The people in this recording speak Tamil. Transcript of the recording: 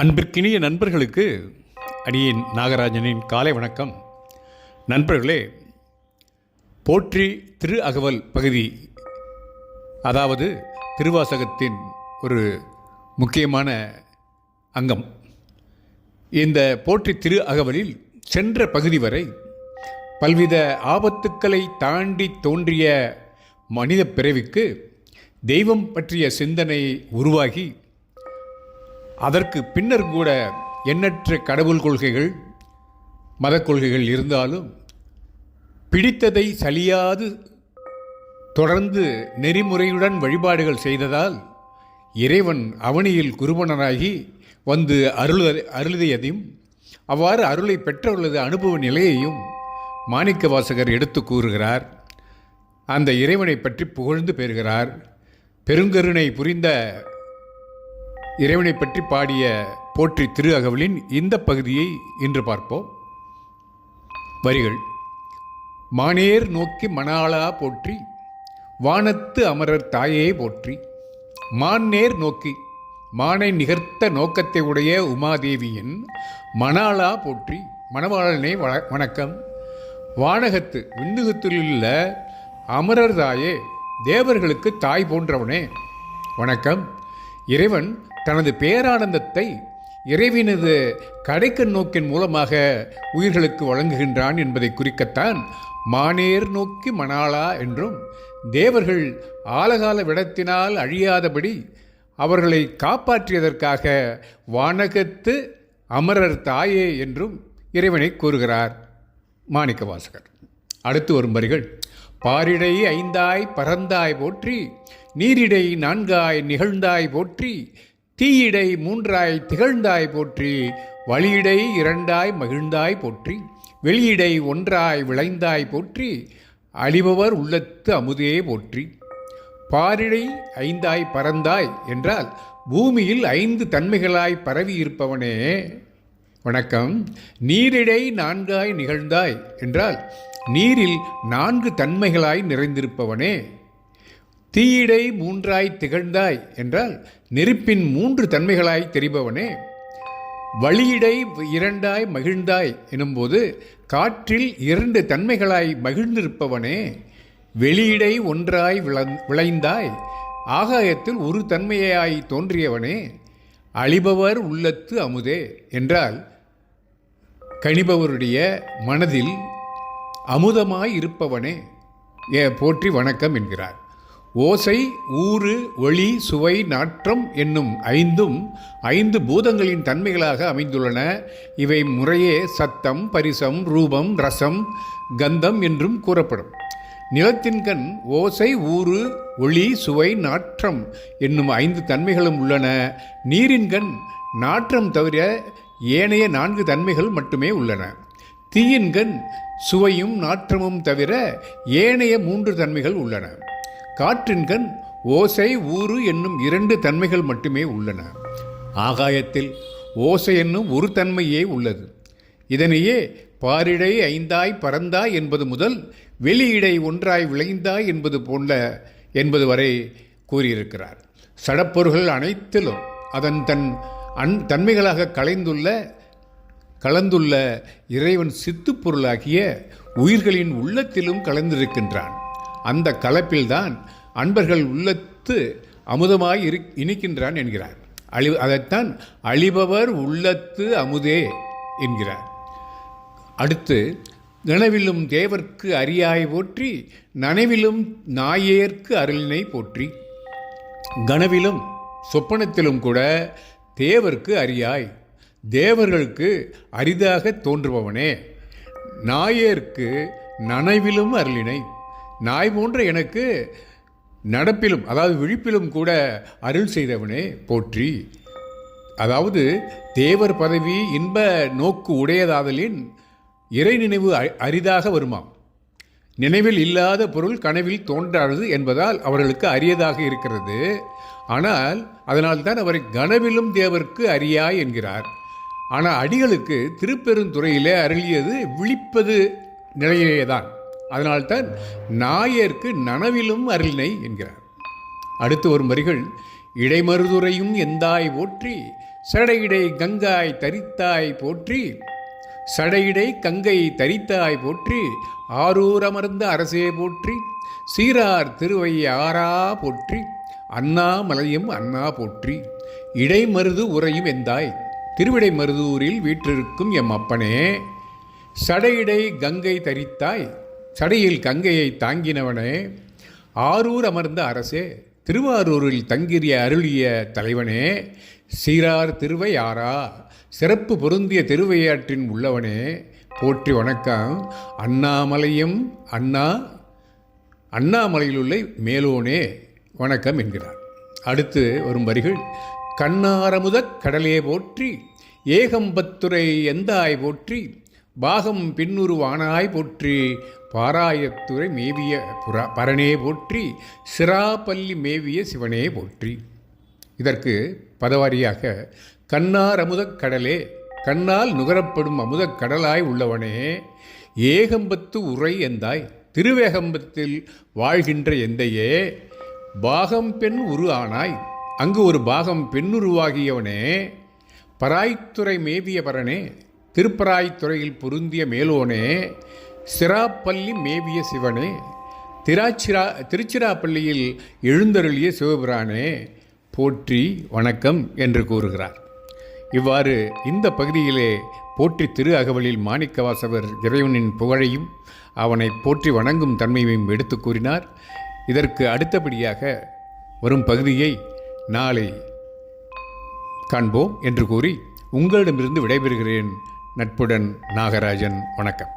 அன்பிற்கினிய நண்பர்களுக்கு அணியின் நாகராஜனின் காலை வணக்கம். நண்பர்களே போற்றி திரு அகவல் பகுதி அதாவது திருவாசகத்தின் ஒரு முக்கியமான அங்கம். இந்த போற்றி திரு அகவலில் சென்ற பகுதி வரை பல்வித ஆபத்துக்களை தாண்டி தோன்றிய மனித பிறவிக்கு தெய்வம் பற்றிய சிந்தனை உருவாகி அதற்கு பின்னர் கூட எண்ணற்ற கடவுள் கொள்கைகள் மதக் கொள்கைகள் இருந்தாலும் பிடித்ததை சலியாது தொடர்ந்து நெறிமுறையுடன் வழிபாடுகள் செய்ததால் இறைவன் அவனியில் குருபணனாகி வந்து அருள் அருளியதையும் அவ்வாறு அருளை பெற்றவர்களது அனுபவ நிலையையும் மாணிக்க வாசகர் எடுத்து கூறுகிறார். அந்த இறைவனை பற்றி புகழ்ந்து பெறுகிறார். பெருங்கருணை புரிந்த இறைவனை பற்றி பாடிய போற்றி திரு அகவலின் இந்த பகுதியை இன்று பார்ப்போம். வரிகள் மானேர் நோக்கி மணாளா போற்றி வானத்து அமரர் தாயே போற்றி மான்னேர் நோக்கி மானை நிகர்த்த நோக்கத்தை உடைய உமாதேவியின் மணாளா போற்றி மணவாளனை வண- வணக்கம். வானகத்து விண்ணுகத்திலுள்ள அமரர் தாயே தேவர்களுக்கு தாய் போன்றவனே வணக்கம். இறைவன் தனது பேரானந்தத்தை இறைவினது கடைக்கண் நோக்கின் மூலமாக உயிர்களுக்கு வழங்குகின்றான் என்பதை குறிக்கத்தான் மானேர் நோக்கி மணாளா என்றும் தேவர்கள் ஆலகால விடத்தினால் அழியாதபடி அவர்களை காப்பாற்றியதற்காக வானகத்து அமரர் தாயே என்றும் இறைவனை கூறுகிறார். மாணிக்கவாசகர் அடுத்து வரும் வரிகள். பாரிடை ஐந்தாய் பறந்தாய் போற்றி நீரிடை நான்காய் நிகழ்ந்தாய் போற்றி தீயிடை மூன்றாய் திகழ்ந்தாய் போற்றி வழியிடை இரண்டாய் மகிழ்ந்தாய் போற்றி வெளியிடை ஒன்றாய் விளைந்தாய் போற்றி அழிபவர் உள்ளத்து அமுதே போற்றி. பாரிடை ஐந்தாய் பறந்தாய் என்றால் பூமியில் ஐந்து தன்மைகளாய் பரவி இருப்பவனே வணக்கம். நீரிடை நான்காய் நிகழ்ந்தாய் என்றால் நீரில் நான்கு தன்மைகளாய் நிறைந்திருப்பவனே. தீயிடை மூன்றாய் திகழ்ந்தாய் என்றால் நெருப்பின் மூன்று தன்மைகளாய் தெரிபவனே. வழியிடை இரண்டாய் மகிழ்ந்தாய் எனும்போது காற்றில் இரண்டு தன்மைகளாய் மகிழ்ந்திருப்பவனே. வெளியிடை ஒன்றாய் விளந்- விளைந்தாய் ஆகாயத்தில் ஒரு தன்மையாய் தோன்றியவனே. அழிபவர் உள்ளத்து அமுதே என்றால் கணிபவருடைய மனதில் அமுதமாய் இருப்பவனே. ஏ போற்றி வணக்கம் என்கிறார். ஓசை ஊறு ஒளி சுவை நாற்றம் என்னும் ஐந்தும் ஐந்து பூதங்களின் தன்மைகளாக அமைந்துள்ளன. இவை முறையே சத்தம் பரிசம் ரூபம் ரசம் கந்தம் என்றும் கூறப்படும். நிலத்தின் கண் ஓசை ஊறு ஒளி சுவை நாற்றம் என்னும் ஐந்து தன்மைகளும் உள்ளன. நீரின் கண் நாற்றம் தவிர ஏனைய நான்கு தன்மைகள் மட்டுமே உள்ளன. தீயின் கண் சுவையும் நாற்றமும் தவிர ஏனைய மூன்று தன்மைகள் உள்ளன. காற்றின் கண் ஓசை ஊறு என்னும் இரண்டு தன்மைகள் மட்டுமே உள்ளன. ஆகாயத்தில் ஓசை என்னும் ஒரு தன்மையே உள்ளது. இதனையே பாரிடை ஐந்தாய் பறந்தாய் என்பது முதல் வெளியிடை ஒன்றாய் விளைந்தாய் என்பது போன்ற என்பது வரை கூறியிருக்கிறார். சடப்பொருள்கள் அனைத்திலும் அதன் தன் அன் தன்மைகளாக கலைந்துள்ள கலந்துள்ள இறைவன் சித்துப்பொருளாகிய உயிர்களின் உள்ளத்திலும் கலந்திருக்கின்றான். அந்த கலப்பில்தான் அன்பர்கள் உள்ளத்து அமுதமாய் இரு இனிக்கின்றான் என்கிறார். அழி அதைத்தான் அழிபவர் உள்ளத்து அமுதே என்கிறார். அடுத்து நினைவிலும் தேவர்க்கு அரியாய் போற்றி நனவிலும் நாயேற்கு அருளினை போற்றி. கனவிலும் சொப்பனத்திலும் கூட தேவர்க்கு அரியாய் தேவர்களுக்கு அரிதாக தோன்றுபவனே. நாயேற்கு நனவிலும் அருளினை. நாய் போன்ற எனக்கு நடப்பிலும் அதாவது விழிப்பிலும் கூட அருள் செய்தவனே போற்றி. அதாவது தேவர் பதவி இன்ப நோக்கு உடையதாதலின் இறை நினைவு அரிதாக வருமாம். நினைவில் இல்லாத பொருள் கனவில் தோன்றாது என்பதால் அவர்களுக்கு அரியதாக இருக்கிறது. ஆனால் அதனால்தான் அவரை கனவிலும் தேவர்க்கு அரியாய் என்கிறார். ஆனால் அடிகளுக்கு திருப்பெருந்துறையிலே அருளியது விழிப்பது நிலையிலேதான். அதனால்தான் நாயர்க்கு நனவிலும் அருளினை என்கிறார். அடுத்து வரும் வரிகள் இடைமருதுரையும் எந்தாய் போற்றி சடையிடை கங்காய் தரித்தாய் போற்றி சடையிடை கங்கை தரித்தாய் போற்றி ஆரூர் அமர்ந்த அரசே போற்றி சீரார் திருவை ஆரா போற்றி அண்ணா மலையும் அண்ணா போற்றி இடைமருது உறையும் எந்தாய் திருவிடை மருதூரில் வீற்றிருக்கும் எம் அப்பனே சடையிடை கங்கை தரித்தாய் சடையில் கங்கையை தாங்கினவனே ஆரூர் அமர்ந்த அரசே திருவாரூரில் தங்கிய அருளிய தலைவனே சீரார் திருவையாரா சிறப்பு பொருந்திய திருவையாற்றின் உள்ளவனே போற்றி வணக்கம். அண்ணாமலையும் அண்ணா அண்ணாமலையிலுள்ள மேலோனே வணக்கம் என்கிறார். அடுத்து வரும் வரிகள் கண்ணாரமுதக் கடலே போற்றி ஏகம்பத்துரை எந்தாய் போற்றி பாகம் பின்னுருவானாய் போற்றி பாராயத்துறை மேவிய புறா பரனே போற்றி சிராப்பள்ளி மேவிய சிவனே போற்றி. இதற்கு பதவாரியாக கண்ணார் அமுதக் கடலே கண்ணால் நுகரப்படும் அமுதக் கடலாய் உள்ளவனே ஏகம்பத்து உரை எந்தாய் திருவேகம்பத்தில் வாழ்கின்ற எந்தையே பாகம் பெண் உரு ஆனாய் அங்கு ஒரு பாகம் பெண்ணுருவாகியவனே பராய்த்துறை மேவிய பரனே திருப்பராய்த்துறையில் பொருந்திய மேலோனே சிராப்பள்ளி மேவிய சிவனே திராச்சிரா திருச்சிராப்பள்ளியில் எழுந்தருளிய சிவபிரானே போற்றி வணக்கம் என்று கூறுகிறார். இவ்வாறு இந்த பகுதியிலே போற்றி திரு அகவலில் மாணிக்கவாசவர் இறைவனின் புகழையும் அவனை போற்றி வணங்கும் தன்மையையும் எடுத்து கூறினார். இதற்கு அடுத்தபடியாக வரும் பகுதியை நாளை காண்போம் என்று கூறி உங்களிடமிருந்து விடைபெறுகிறேன். நட்புடன் நாகராஜன் வணக்கம்.